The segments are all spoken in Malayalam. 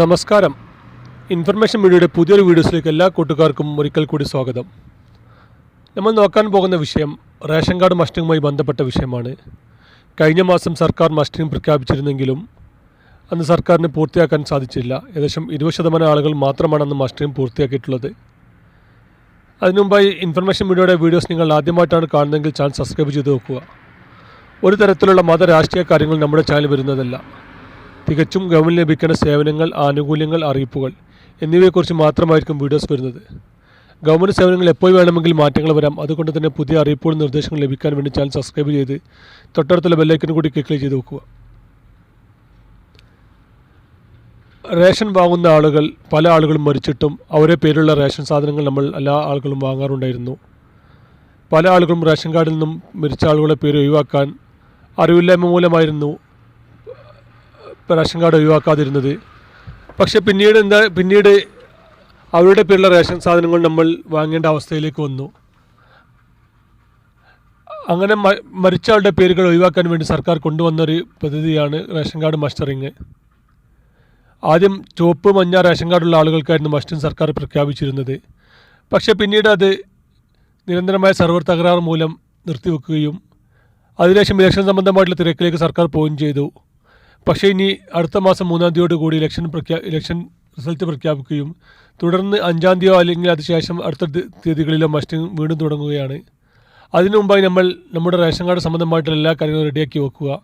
നമസ്കാരം. ഇൻഫർമേഷൻ മീഡിയയുടെ പുതിയൊരു വീഡിയോസിലേക്ക് എല്ലാ കൂട്ടുകാർക്കും ഒരിക്കൽ കൂടി സ്വാഗതം. നമ്മൾ നോക്കാൻ പോകുന്ന വിഷയം റേഷൻ കാർഡ് മസ്റ്റിങ്ങുമായി ബന്ധപ്പെട്ട വിഷയമാണ്. കഴിഞ്ഞ മാസം സർക്കാർ മസ്റ്റിംഗ് പ്രഖ്യാപിച്ചിരുന്നെങ്കിലും അന്ന് സർക്കാരിന് പൂർത്തിയാക്കാൻ സാധിച്ചില്ല. ഏകദേശം ഇരുപത് ശതമാനം ആളുകൾ മാത്രമാണ് അന്ന് മസ്റ്റിംഗ് പൂർത്തിയാക്കിയിട്ടുള്ളത്. അതിനുമുമ്പായി ഇൻഫർമേഷൻ മീഡിയയുടെ വീഡിയോസ് നിങ്ങൾ ആദ്യമായിട്ടാണ് കാണുന്നതെങ്കിൽ ചാനൽ സബ്സ്ക്രൈബ് ചെയ്ത് നോക്കുക ഒരു തരത്തിലുള്ള മത രാഷ്ട്രീയ കാര്യങ്ങൾ നമ്മുടെ ചാനൽ വരുന്നതല്ല. തികച്ചും ഗവൺമെന്റ് ലഭിക്കേണ്ട സേവനങ്ങൾ ആനുകൂല്യങ്ങൾ അറിയിപ്പുകൾ എന്നിവയെക്കുറിച്ച് മാത്രമായിരിക്കും വീഡിയോസ് വരുന്നത്. ഗവൺമെന്റ് സേവനങ്ങൾ എപ്പോൾ വേണമെങ്കിൽ മാറ്റങ്ങൾ വരാം അതുകൊണ്ട് തന്നെ പുതിയ അറിയിപ്പുകളും നിർദ്ദേശങ്ങൾ ലഭിക്കാൻ വേണ്ടി ചാനൽ സബ്സ്ക്രൈബ് ചെയ്ത് തൊട്ടടുത്തുള്ള ബെല്ലൈക്കനും കൂടി ക്ലിക്ക് ചെയ്ത് വെക്കുക. റേഷൻ വാങ്ങുന്ന ആളുകൾ പല ആളുകളും മരിച്ചിട്ടും അവരെ പേരുള്ള റേഷൻ സാധനങ്ങൾ നമ്മൾ എല്ലാ ആളുകളും വാങ്ങാറുണ്ടായിരുന്നു. പല ആളുകളും റേഷൻ കാർഡിൽ നിന്നും മരിച്ച ആളുകളുടെ പേര് ഒഴിവാക്കാൻ അറിവില്ലായ്മ മൂലമായിരുന്നു റേഷൻ കാർഡ് ഒഴിവാക്കാതിരുന്നത്. പക്ഷെ പിന്നീട് എന്താ പിന്നീട് അവരുടെ പേരുള്ള റേഷൻ സാധനങ്ങൾ നമ്മൾ വാങ്ങേണ്ട അവസ്ഥയിലേക്ക് വന്നു. അങ്ങനെ മരിച്ച ആളുടെ പേരുകൾ ഒഴിവാക്കാൻ വേണ്ടി സർക്കാർ കൊണ്ടുവന്നൊരു പദ്ധതിയാണ് റേഷൻ കാർഡ് മസ്റ്ററിങ്. ആദ്യം ചുവപ്പ് മഞ്ഞ റേഷൻ കാർഡുള്ള ആളുകൾക്കായിരുന്നു മസ്റ്റിംഗ് സർക്കാർ പ്രഖ്യാപിച്ചിരുന്നത്. പക്ഷേ പിന്നീട് അത് നിരന്തരമായ സെർവർ തകരാറ് മൂലം നിർത്തിവെക്കുകയും അതിനുശേഷം ഇലക്ഷൻ സംബന്ധമായിട്ടുള്ള തിരക്കിലേക്ക് സർക്കാർ പോവുകയും ചെയ്തു. പക്ഷേ ഇനി അടുത്ത മാസം മൂന്നാം തീയതിയോട് കൂടി ഇലക്ഷൻ പ്രഖ്യാ ഇലക്ഷൻ റിസൾട്ട് പ്രഖ്യാപിക്കുകയും തുടർന്ന് അഞ്ചാം തീയതിയോ അല്ലെങ്കിൽ അതിനുശേഷം അടുത്ത തീയതികളിലോ മസ്റ്റിംഗ് വീണ്ടും തുടങ്ങുകയാണ്. അതിനു മുമ്പായി നമ്മൾ നമ്മുടെ റേഷൻ കാർഡ് സംബന്ധമായിട്ടുള്ള എല്ലാ കാര്യങ്ങളും റെഡിയാക്കി വെക്കുക.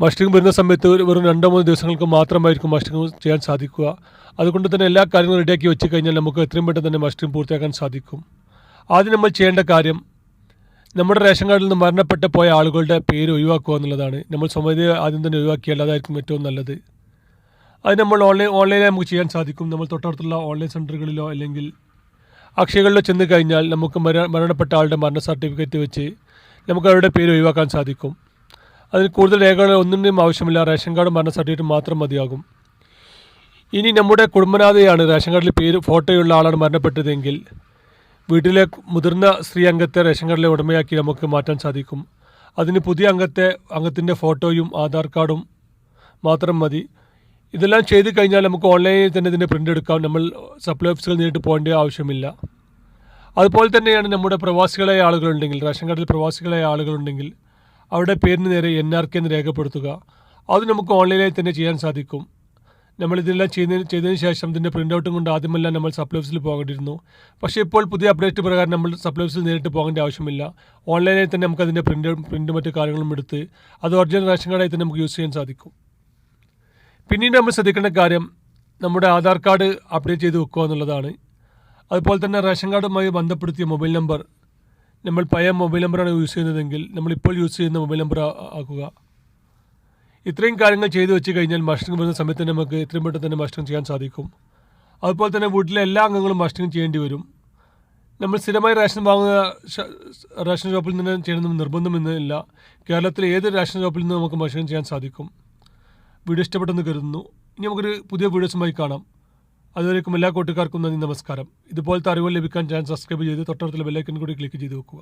മസ്റ്റിംഗ് വരുന്ന സമയത്ത് വെറും രണ്ടോ മൂന്നോ ദിവസങ്ങൾക്ക് മാത്രമായിരിക്കും മസ്റ്റിംഗ് ചെയ്യാൻ സാധിക്കുക. അതുകൊണ്ട് തന്നെ എല്ലാ കാര്യങ്ങളും റെഡിയാക്കി വെച്ച് കഴിഞ്ഞാൽ നമുക്ക് എത്രയും പെട്ടെന്ന് തന്നെ മസ്റ്റിംഗ് പൂർത്തിയാക്കാൻ സാധിക്കും. ആദ്യം നമ്മൾ ചെയ്യേണ്ട കാര്യം നമ്മുടെ റേഷൻ കാർഡിൽ നിന്ന് മരണപ്പെട്ടു പോയ ആളുകളുടെ പേര് ഒഴിവാക്കുക എന്നുള്ളതാണ്. നമ്മൾ സ്വമേധ ആദ്യം തന്നെ ഒഴിവാക്കിയാൽ അതായിരിക്കും ഏറ്റവും നല്ലത്. അത് നമ്മൾ ഓൺലൈൻ ഓൺലൈനായി നമുക്ക് ചെയ്യാൻ സാധിക്കും. നമ്മൾ തൊട്ടടുത്തുള്ള ഓൺലൈൻ സെന്ററുകളിലോ അല്ലെങ്കിൽ അക്ഷയകളിലോ ചെന്ന് കഴിഞ്ഞാൽ നമുക്ക് മര മരണപ്പെട്ട ആളുടെ മരണ സർട്ടിഫിക്കറ്റ് വെച്ച് നമുക്ക് അവരുടെ പേര് ഒഴിവാക്കാൻ സാധിക്കും. അതിന് കൂടുതൽ രേഖകൾ ഒന്നിന്റെയും ആവശ്യമില്ല. റേഷൻ കാർഡും മരണ സർട്ടിഫിക്കറ്റും മാത്രം മതിയാകും. ഇനി നമ്മുടെ കുടുംബനാഥയാണ് റേഷൻ കാർഡിൽ പേര് ഫോട്ടോയുള്ള ആളാണ് മരണപ്പെട്ടതെങ്കിൽ വീട്ടിലെ മുതിർന്ന സ്ത്രീ അംഗത്തെ റേഷൻ കാർഡിലെ ഉടമയാക്കി നമുക്ക് മാറ്റാൻ സാധിക്കും. അതിന് പുതിയ അംഗത്തെ അംഗത്തിന്റെ ഫോട്ടോയും ആധാർ കാർഡും മാത്രം മതി. ഇതെല്ലാം ചെയ്ത് കഴിഞ്ഞാൽ നമുക്ക് ഓൺലൈനിൽ തന്നെ ഇതിന്റെ പ്രിന്റ് എടുക്കാം. നമ്മൾ സപ്ലൈ ഓഫീസുകൾ നേരിട്ട് പോകേണ്ട ആവശ്യമില്ല. അതുപോലെ തന്നെയാണ് നമ്മുടെ പ്രവാസികളായ ആളുകളുണ്ടെങ്കിൽ റേഷൻ കാർഡിൽ പ്രവാസികളായ ആളുകളുണ്ടെങ്കിൽ അവരുടെ പേരിന് നേരെ എൻ ആർ കെ എന്ന് രേഖപ്പെടുത്തുക. അത് നമുക്ക് ഓൺലൈനായി തന്നെ ചെയ്യാൻ സാധിക്കും. നമ്മൾ ഇതെല്ലാം ചെയ്തതിന് ചെയ്തതിന് ശേഷം ഇതിന്റെ പ്രിന്റ് ഔട്ടും കൊണ്ട് ആദ്യമെല്ലാം നമ്മൾ സപ്ലൈ ഓഫീസിൽ പോകേണ്ടിയിരുന്നു. പക്ഷേ ഇപ്പോൾ പുതിയ അപ്ഡേറ്റ് പ്രകാരം നമ്മൾ സപ്ലൈ ഓഫീസിൽ നേരിട്ട് പോകേണ്ട ആവശ്യമില്ല. ഓൺലൈനായി തന്നെ നമുക്ക് അതിന്റെ പ്രിന്റ് പ്രിന്റ് മറ്റു കാര്യങ്ങളും എടുത്ത് അത് ഒറിജിനൽ റേഷൻ കാർഡായി തന്നെ നമുക്ക് യൂസ് ചെയ്യാൻ സാധിക്കും. പിന്നീട് നമ്മൾ ശ്രദ്ധിക്കേണ്ട കാര്യം നമ്മുടെ ആധാർ കാർഡ് അപ്ഡേറ്റ് ചെയ്ത് വെക്കുക എന്നുള്ളതാണ്. അതുപോലെ തന്നെ റേഷൻ കാർഡുമായി ബന്ധപ്പെടുത്തിയ മൊബൈൽ നമ്പർ നമ്മൾ പഴയ മൊബൈൽ നമ്പറാണ് യൂസ് ചെയ്യുന്നതെങ്കിൽ നമ്മളിപ്പോൾ യൂസ് ചെയ്യുന്ന മൊബൈൽ നമ്പർ ആക്കുക. ഇത്രയും കാര്യങ്ങൾ ചെയ്തു വെച്ച് കഴിഞ്ഞാൽ മസ്റ്റിംഗ് വരുന്ന സമയത്ത് തന്നെ നമുക്ക് എത്രയും പെട്ടെന്ന് തന്നെ മസ്റ്റിംഗ് ചെയ്യാൻ സാധിക്കും. അതുപോലെ തന്നെ വീട്ടിലെ എല്ലാ അംഗങ്ങളും മസ്റ്റിംഗ് ചെയ്യേണ്ടി വരും. നമ്മൾ സ്ഥിരമായി റേഷൻ വാങ്ങുന്ന റേഷൻ ഷോപ്പിൽ നിന്ന് ചെയ്യണമെന്ന് നിർബന്ധമൊന്നുമില്ല കേരളത്തിലെ ഏത് റേഷൻ ഷോപ്പിൽ നിന്ന് നമുക്ക് മസ്റ്റിംഗ് ചെയ്യാൻ സാധിക്കും. വീഡിയോ ഇഷ്ടപ്പെട്ടെന്ന് കരുതുന്നു. ഇനി നമുക്കൊരു പുതിയ വീഡിയോസുമായി കാണാം. അതുവരേക്കും എല്ലാ കൂട്ടുകാർക്കും നന്ദി നമസ്കാരം. ഇതുപോലത്തെ അറിവ് ലഭിക്കാൻ ചാനൽ സബ്സ്ക്രൈബ് ചെയ്ത് തൊട്ടടുത്തുള്ള ബെല്ലൈക്കൻ കൂടി ക്ലിക്ക് ചെയ്ത് വെക്കുക.